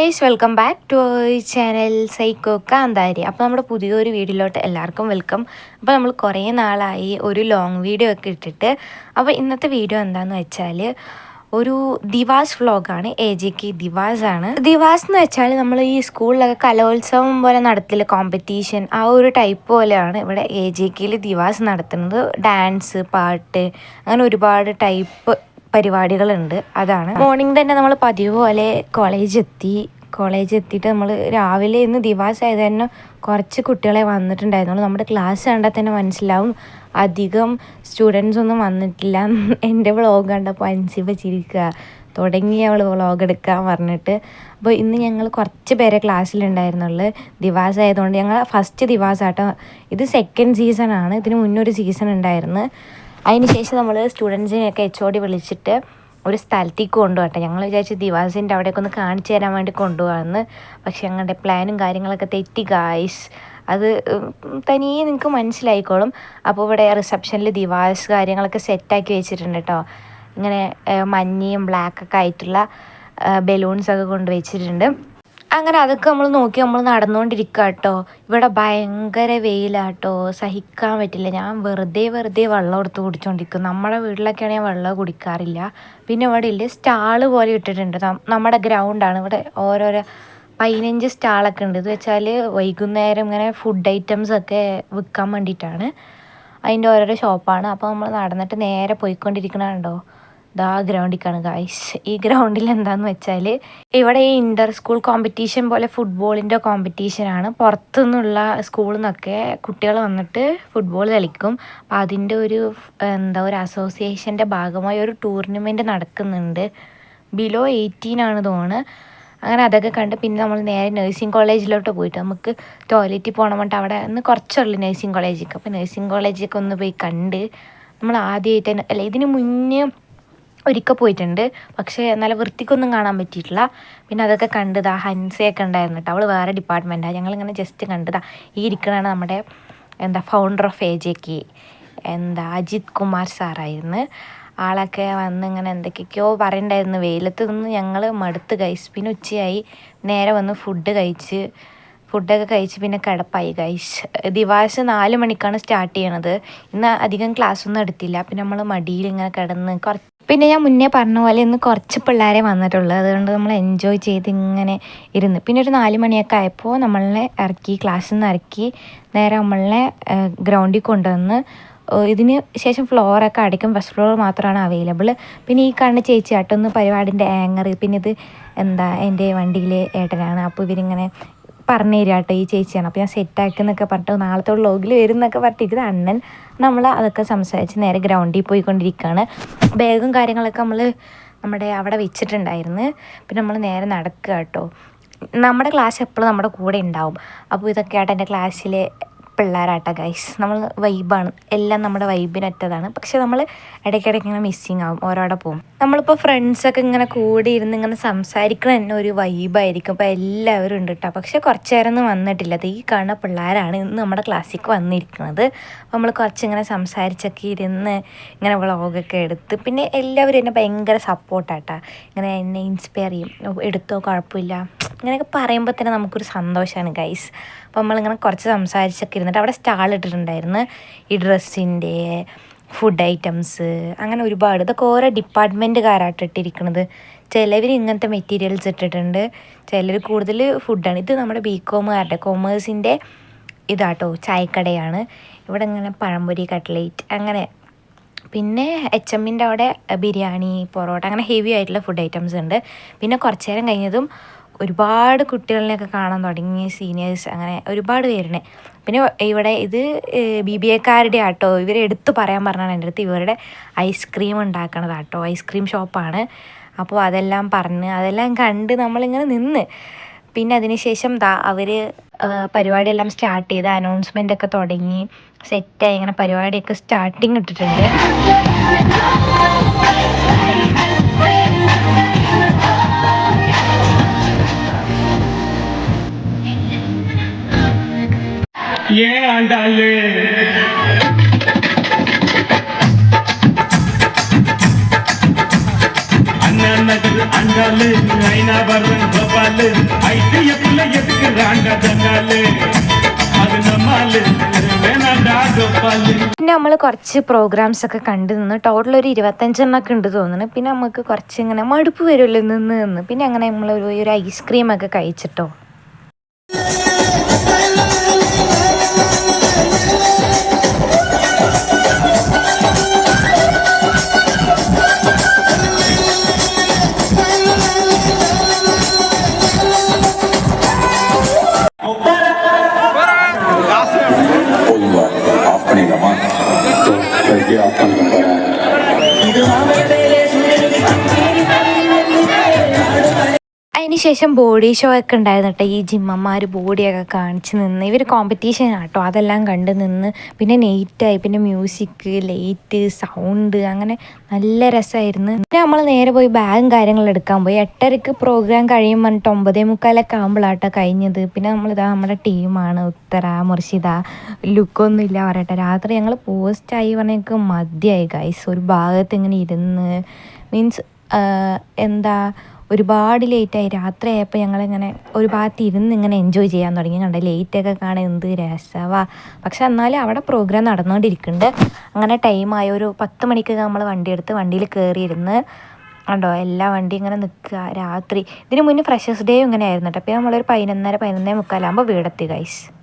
Guys welcome back to channel psycho Kanthari അപ്പോൾ നമ്മുടെ പുതിയൊരു വീഡിയോയിലോട്ട് എല്ലാവർക്കും വെൽക്കം അപ്പോൾ നമ്മൾ കുറേ നാളായി ഒരു ലോങ് വീഡിയോ ഒക്കെ ഇട്ടിട്ട്. അപ്പോൾ ഇന്നത്തെ വീഡിയോ എന്താണെന്ന് വെച്ചാൽ ഒരു ദിവാസ് വ്ളോഗാണ് എ ജെ കെ ദിവാസ് ആണ്. ദിവാസ് എന്ന് വെച്ചാൽ നമ്മൾ ഈ സ്കൂളിലൊക്കെ കലോത്സവം പോലെ നടത്തില്ല കോമ്പറ്റീഷൻ ആ ഒരു ടൈപ്പ് പോലെയാണ് ഇവിടെ എ ജെ കെയിൽ ദിവാസ് നടത്തുന്നത്. ഡാൻസ് പാട്ട് അങ്ങനെ ഒരുപാട് ടൈപ്പ് പരിപാടികളുണ്ട്. അതാണ്. മോർണിംഗ് തന്നെ നമ്മൾ പതിവ് പോലെ കോളേജ് എത്തി. കോളേജ് എത്തിയിട്ട് നമ്മൾ രാവിലെ ഇന്ന് ദിവാസ് ആയത് തന്നെ കുറച്ച് കുട്ടികളെ വന്നിട്ടുണ്ടായിരുന്നുള്ളൂ നമ്മുടെ ക്ലാസ് കണ്ടാൽ തന്നെ മനസ്സിലാവും. അധികം സ്റ്റുഡൻസ് ഒന്നും വന്നിട്ടില്ല. എന്റെ വ്ളോഗ് കണ്ടപ്പോൾ അൻസിബ ചിരിക്കുക. തുടങ്ങി അവൾ വ്ളോഗ് എടുക്കാൻ പറഞ്ഞിട്ട്. അപ്പോൾ ഇന്ന് ഞങ്ങൾ കുറച്ച് പേരെ ക്ലാസ്സിലുണ്ടായിരുന്നുള്ളു ദിവാസ് ആയതുകൊണ്ട് ഞങ്ങൾ ഫസ്റ്റ് ദിവാസ് ആട്ടോ ഇത് സെക്കൻഡ് സീസൺ ആണ്. ഇതിന് മുന്നൊരു സീസൺ ഉണ്ടായിരുന്നു. അതിനുശേഷം നമ്മൾ സ്റ്റുഡൻസിനെയൊക്കെ എച്ച് ഒ ഡി വിളിച്ചിട്ട് ഒരു സ്ഥലത്തേക്ക് കൊണ്ടുപോകട്ടെ ഞങ്ങൾ വിചാരിച്ചു ദിവാസിന്റെ അവിടേക്ക് ഒന്ന് കാണിച്ചു തരാൻ വേണ്ടി കൊണ്ടുപോകാമെന്ന്. പക്ഷെ ഞങ്ങളുടെ പ്ലാനും കാര്യങ്ങളൊക്കെ തെറ്റി ഗായ്സ് അത് തനിയേ നിങ്ങൾക്ക് മനസ്സിലായിക്കോളും. അപ്പോൾ ഇവിടെ റിസപ്ഷനിൽ ദിവാസ് കാര്യങ്ങളൊക്കെ സെറ്റാക്കി വെച്ചിട്ടുണ്ട് കേട്ടോ ഇങ്ങനെ മഞ്ഞയും ബ്ലാക്കൊക്കെ ആയിട്ടുള്ള ബലൂൺസൊക്കെ കൊണ്ടുവച്ചിട്ടുണ്ട് കൊണ്ട് വെച്ചിട്ടുണ്ട്. അങ്ങനെ അതൊക്കെ നമ്മൾ നോക്കി നമ്മൾ നടന്നുകൊണ്ടിരിക്കുക കേട്ടോ ഇവിടെ ഭയങ്കര വെയിലാട്ടോ. സഹിക്കാൻ പറ്റില്ല. ഞാൻ വെറുതെ വെറുതെ വെള്ളം എടുത്ത് കുടിച്ചുകൊണ്ടിരിക്കും നമ്മുടെ വീട്ടിലൊക്കെയാണെങ്കിൽ ആണെങ്കിൽ വെള്ളം കുടിക്കാറില്ല. പിന്നെ ഇവിടെ ഇല്ലേ സ്റ്റാൾ പോലെ ഇട്ടിട്ടുണ്ട്. നമ്മുടെ ഗ്രൗണ്ടാണ് ഇവിടെ ഓരോരോ പതിനഞ്ച് സ്റ്റാളൊക്കെ ഉണ്ട്. ഇത് വെച്ചാൽ വൈകുന്നേരം ഇങ്ങനെ ഫുഡ് ഐറ്റംസ് ഒക്കെ വിൽക്കാൻ വേണ്ടിയിട്ടാണ്. അതിന്റെ ഓരോരോ ഷോപ്പാണ് അപ്പോൾ നമ്മൾ നടന്നിട്ട് നേരെ പോയിക്കൊണ്ടിരിക്കണുണ്ടോ ദാ ഗ്രൗണ്ടിക്കാണ് ഗായ്സ് ഈ ഗ്രൗണ്ടിൽ എന്താന്ന് വെച്ചാൽ ഇവിടെ ഈ ഇന്റർ സ്കൂൾ കോമ്പറ്റീഷൻ പോലെ ഫുട്ബോളിന്റെ കോമ്പറ്റീഷനാണ് പുറത്തുനിന്നുള്ള സ്കൂളിൽ നിന്നൊക്കെ കുട്ടികൾ വന്നിട്ട് ഫുട്ബോൾ കളിക്കും. അപ്പം അതിന്റെ ഒരു എന്താ ഒരു അസോസിയേഷന്റെ ഭാഗമായി ഒരു ടൂർണമെന്റ് നടക്കുന്നുണ്ട്. ബിലോ എയ്റ്റീൻ ആണ് തോന്നുന്നു അങ്ങനെ അതൊക്കെ കണ്ട് പിന്നെ നമ്മൾ നേരെ നഴ്സിംഗ് കോളേജിലോട്ട് പോയിട്ട് നമുക്ക് ടോയ്ലറ്റിൽ പോകണം പറഞ്ഞിട്ട് അവിടെ നിന്ന് കുറച്ചുള്ളൂ നഴ്സിംഗ് കോളേജിലേക്ക് അപ്പോൾ നഴ്സിംഗ് കോളേജിലേക്ക് ഒന്ന് പോയി കണ്ട് നമ്മൾ ആദ്യമായിട്ട് അല്ല ഇതിന് മുന്നേ ഒരിക്കൽ പോയിട്ടുണ്ട്. പക്ഷേ നല്ല വൃത്തിക്കൊന്നും കാണാൻ പറ്റിയിട്ടില്ല. പിന്നെ അതൊക്കെ കണ്ടതാ ഹൻസയൊക്കെ ഉണ്ടായിരുന്നു കേട്ടോ. അവൾ വേറെ ഡിപ്പാർട്ട്മെന്റാണ് ഞങ്ങളിങ്ങനെ ജസ്റ്റ് കണ്ടതാ. ഈ ഇരിക്കണതാണ് നമ്മുടെ എന്താ founder of A J K എന്താ അജിത് കുമാർ സാറായിരുന്നു. ആളൊക്കെ വന്ന് ഇങ്ങനെ എന്തൊക്കെയൊക്കെയോ പറയണ്ടായിരുന്നു. വെയിലത്ത് നിന്ന് ഞങ്ങൾ മടുത്ത് കഴിച്ച് പിന്നെ ഉച്ചയായി. നേരെ വന്ന് ഫുഡ് കഴിച്ച്. ഫുഡൊക്കെ കഴിച്ച് പിന്നെ കിടപ്പായി കഴിച്ച് ദിവാസ് നാല് മണിക്കാണ് സ്റ്റാർട്ട് ചെയ്യണത്. ഇന്ന് അധികം ക്ലാസ്സൊന്നും എടുത്തില്ല. പിന്നെ നമ്മൾ മടിയിൽ ഇങ്ങനെ കിടന്ന് കുറച്ച് പിന്നെ ഞാൻ മുന്നേ പറഞ്ഞ പോലെ ഇന്ന് കുറച്ച് പിള്ളേരെ വന്നിട്ടുള്ളൂ. അതുകൊണ്ട് നമ്മൾ എൻജോയ് ചെയ്ത് ഇങ്ങനെ ഇരുന്ന്. പിന്നെ ഒരു നാല് മണിയൊക്കെ ആയപ്പോൾ നമ്മളെ ഇറക്കി ക്ലാസ്സിൽ നിന്ന് ഇറക്കി നേരെ നമ്മളെ ഗ്രൗണ്ടിൽ കൊണ്ടുവന്ന് ഇതിന് ശേഷം ഫ്ലോറൊക്കെ അടിക്കും ഫസ്റ്റ് ഫ്ലോർ മാത്രമാണ് അവൈലബിൾ പിന്നെ ഈ കാണുന്ന ചേച്ചി ആട്ടൊന്ന് പരിപാടിന്റെ ആങ്കർ പിന്നെ ഇത് എന്താ എന്റെ വണ്ടിയിലെ ഏട്ടനാണ്. അപ്പോൾ ഇവരിങ്ങനെ പറഞ്ഞു തരിക കേട്ടോ ഈ ചേച്ചിയാണ്. അപ്പോൾ ഞാൻ സെറ്റാക്കുന്നൊക്കെ പറഞ്ഞിട്ട് നാളത്തെ വ്ളോഗിൽ വരും എന്നൊക്കെ പറഞ്ഞിട്ട് ഇത് അണ്ണൻ നമ്മൾ അതൊക്കെ സംസാരിച്ച് നേരെ ഗ്രൗണ്ടിൽ പോയിക്കൊണ്ടിരിക്കുകയാണ് ബാഗും കാര്യങ്ങളൊക്കെ നമ്മൾ നമ്മുടെ അവിടെ വെച്ചിട്ടുണ്ടായിരുന്നു. പിന്നെ നമ്മൾ നേരെ നടക്കുക കേട്ടോ നമ്മുടെ ക്ലാസ് എപ്പോഴും നമ്മുടെ കൂടെ ഉണ്ടാവും. അപ്പോൾ ഇതൊക്കെയായിട്ട് എന്റെ ക്ലാസ്സിലെ പിള്ളേരാട്ട ഗൈസ് നമ്മൾ വൈബാണ് എല്ലാം നമ്മുടെ വൈബിനൊറ്റതാണ് പക്ഷെ നമ്മൾ ഇടയ്ക്കിടയ്ക്ക് ഇങ്ങനെ മിസ്സിങ് ആവും. ഓരോടെ പോകും. നമ്മളിപ്പോൾ ഫ്രണ്ട്സൊക്കെ ഇങ്ങനെ കൂടി ഇരുന്ന് ഇങ്ങനെ സംസാരിക്കണ തന്നെ ഒരു വൈബായിരിക്കും അപ്പോൾ എല്ലാവരും ഉണ്ട് കേട്ടോ പക്ഷെ കുറച്ച് നേരം ഒന്നും വന്നിട്ടില്ല. അത് ഈ കാണുന്ന പിള്ളേരാണ് ഇന്ന് നമ്മുടെ ക്ലാസ്സിലേക്ക് വന്നിരിക്കുന്നത്. അപ്പോൾ നമ്മൾ കുറച്ചിങ്ങനെ സംസാരിച്ചൊക്കെ ഇരുന്ന് ഇങ്ങനെ വ്ളോഗൊക്കെ എടുത്ത് പിന്നെ എല്ലാവരും എന്നെ ഭയങ്കര സപ്പോർട്ടാട്ടാ ഇങ്ങനെ എന്നെ ഇൻസ്പയർ ചെയ്യും. എടുത്തോ കുഴപ്പമില്ല. ഇങ്ങനെയൊക്കെ പറയുമ്പോൾ തന്നെ നമുക്കൊരു സന്തോഷമാണ് ഗൈസ് അപ്പോൾ നമ്മളിങ്ങനെ കുറച്ച് സംസാരിച്ചൊക്കെ ഇരുന്നിട്ട് അവിടെ സ്റ്റാൾ ഇട്ടിട്ടുണ്ടായിരുന്നു. ഈ ഡ്രസ്സിന്റെ ഫുഡ് ഐറ്റംസ് അങ്ങനെ ഒരുപാട്. ഇതൊക്കെ ഓരോ ഡിപ്പാർട്ട്മെന്റുകാരായിട്ട് ഇട്ടിരിക്കുന്നത് ചിലവർ ഇങ്ങനത്തെ മെറ്റീരിയൽസ് ഇട്ടിട്ടുണ്ട്. ചിലർ കൂടുതൽ ഫുഡാണ് ഇത് നമ്മുടെ ബി കോമുകാരുടെ കൊമേഴ്സിന്റെ ഇതാട്ടോ ചായക്കടയാണ്. ഇവിടെ ഇങ്ങനെ പഴംപൊരി കട്ട്ലേറ്റ് അങ്ങനെ. പിന്നെ എച്ച് എമ്മിന്റെ അവിടെ ബിരിയാണി പൊറോട്ട അങ്ങനെ ഹെവി ആയിട്ടുള്ള ഫുഡ് ഐറ്റംസ് ഉണ്ട്. പിന്നെ കുറച്ച് നേരം കഴിഞ്ഞതും ഒരുപാട് കുട്ടികളിനെയൊക്കെ കാണാൻ തുടങ്ങി സീനിയേഴ്സ് അങ്ങനെ ഒരുപാട് പേരുണ്ട് പിന്നെ ഇവിടെ ഇത് ബി ബി എക്കാരുടെ ആട്ടോ ഇവരെ എടുത്തു പറയാൻ പറഞ്ഞാണ് എന്റെ അടുത്ത് ഇവരുടെ ഐസ്ക്രീം ഉണ്ടാക്കണത് ആട്ടോ ഐസ്ക്രീം ഷോപ്പാണ് അപ്പോൾ അതെല്ലാം പറഞ്ഞ് അതെല്ലാം കണ്ട് നമ്മളിങ്ങനെ നിന്ന്. പിന്നെ അതിനുശേഷം ദാ അവർ പരിപാടിയെല്ലാം സ്റ്റാർട്ട് ചെയ്ത് അനൗൺസ്മെന്റ് ഒക്കെ തുടങ്ങി. സെറ്റായി ഇങ്ങനെ പരിപാടിയൊക്കെ സ്റ്റാർട്ടിങ് ഇട്ടിട്ടുണ്ട്. ஏன் ஆண்டாளு அண்ணா நகர் ஆண்டாளு ஐநாபரன் கோபால் கமாலு ஐடிஎஃப்ல எதுக்கு ராண்டா ஜங்காலு அது நம்மாலு வேணாண்டா கோபாலு പിന്നെ നമ്മൾ കുറച്ച് പ്രോഗ്രാംസ് ഒക്കെ കണ്ടു നിന്ന് ടോട്ടൽ ഒരു ഇരുപത്തഞ്ചെണ്ണൊക്കെ ഉണ്ട് തോന്നുന്നു പിന്നെ നമുക്ക് കുറച്ച് ഇങ്ങനെ മടുപ്പ് വരുമല്ലോ നിന്ന് നിന്ന് പിന്നെ അങ്ങനെ നമ്മൾ ഒരു ഒരു ഐസ്ക്രീം ഒക്കെ കഴിച്ചിട്ടോ അതിനുശേഷം ബോഡി ഷോ ഒക്കെ ഉണ്ടായിരുന്നു കേട്ടോ ഈ ജിമ്മന്മാർ ബോഡിയൊക്കെ കാണിച്ച് നിന്ന് ഇവർ കോമ്പറ്റീഷൻ ആട്ടോ അതെല്ലാം കണ്ട് നിന്ന് പിന്നെ നെയ്റ്റായി പിന്നെ മ്യൂസിക് ലൈറ്റ് സൗണ്ട് അങ്ങനെ നല്ല രസമായിരുന്നു പിന്നെ നമ്മൾ നേരെ പോയി ബാഗും കാര്യങ്ങളും എടുക്കാൻ പോയി. എട്ടരക്ക് പ്രോഗ്രാം കഴിയും പറഞ്ഞിട്ട് ഒമ്പതേ മുക്കാലൊക്കെ ആകുമ്പോഴാട്ടോ കഴിഞ്ഞത്. പിന്നെ നമ്മളിതാ നമ്മുടെ ടീമാണ് ഉത്തര മുർഷിദ ലുക്കൊന്നും ഇല്ല പറയട്ടെ. രാത്രി ഞങ്ങൾ പോസ്റ്റായി പറഞ്ഞേക്ക് മതിയായി ഗൈസ് ഒരു ഭാഗത്ത് ഇങ്ങനെ ഇരുന്ന്. മീൻസ് എന്താ ഒരുപാട് ലേറ്റായി. രാത്രിയായപ്പോൾ ഞങ്ങളിങ്ങനെ ഒരു ഭാഗത്ത് ഇരുന്ന് ഇങ്ങനെ എൻജോയ് ചെയ്യാൻ തുടങ്ങി. കണ്ട ലേറ്റൊക്കെ കാണാൻ എന്ത് രസവാ. പക്ഷെ എന്നാലും അവിടെ പ്രോഗ്രാം നടന്നുകൊണ്ടിരിക്കുന്നുണ്ട് അങ്ങനെ ടൈമായ ഒരു പത്ത് മണിക്കൊക്കെ നമ്മൾ വണ്ടി എടുത്ത് വണ്ടിയിൽ കയറിയിരുന്ന് കണ്ടോ എല്ലാ വണ്ടി ഇങ്ങനെ നിൽക്കുക. രാത്രി. ഇതിന് മുന്നേ ഫ്രഷേഴ്സ് ഡേയും ഇങ്ങനെ ആയിരുന്നു കേട്ടോ. അപ്പോൾ നമ്മളൊരു പതിനൊന്നര പതിനൊന്നേ മുക്കാലാകുമ്പോൾ വീടെത്തി ഗൈസ്